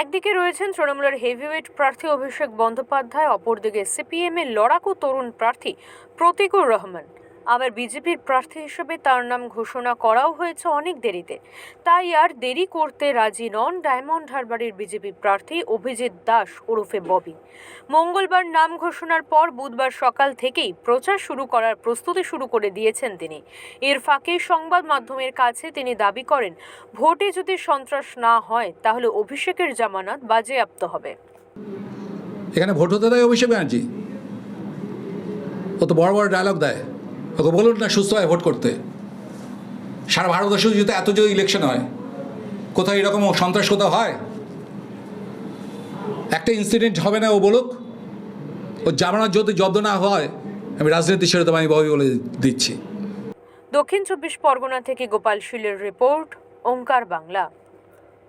একদিকে রয়েছেন তৃণমূলের হেভিওয়েট প্রার্থী অভিষেক বন্দ্যোপাধ্যায়, অপরদিকে সিপিএম এর লড়াকু তরুণ প্রার্থী প্রতীকুর রহমান। আবার বিজেপির প্রার্থী হিসেবে তার নাম ঘোষণা করাও হয়েছে অনেক দেরিতে। তাই আর দেরি করতে রাজি নন ডায়মন্ড হারবারের বিজেপি প্রার্থী অভিজিৎ দাস ওরফে ববি। মঙ্গলবার নাম ঘোষণার পর বুধবার সকাল থেকেই প্রচার শুরু করার প্রস্তুতি শুরু করে দিয়েছেন তিনি। এর ফাঁকে সংবাদ মাধ্যমের কাছে তিনি দাবি করেন, ভোটে যদি সন্ত্রাস না হয়, তাহলে অভিষেকের জামানত বাজেয়াপ্ত হবে। এখানে ভোট হতে দেয় অভিষেক ব্যানার্জি। ও তো বড় বড় ডায়লগ দেয়। ওকে বলুন না, সুস্থ হয় ভোট করতে। সারা ভারতবর্ষে যদি এত যে ইলেকশন হয়, কোথায় এরকম সন্ত্রাস কোথাও হয়? একটা ইনসিডেন্ট হবে না ও বলুক। ও জামানত যদি জব্দ না হয়, আমি রাজনীতি ছেড়ে তোমায় ববি বলে দিচ্ছি। দক্ষিণ চব্বিশ পরগনা থেকে গোপাল শীলের রিপোর্ট, ওঙ্কার বাংলা।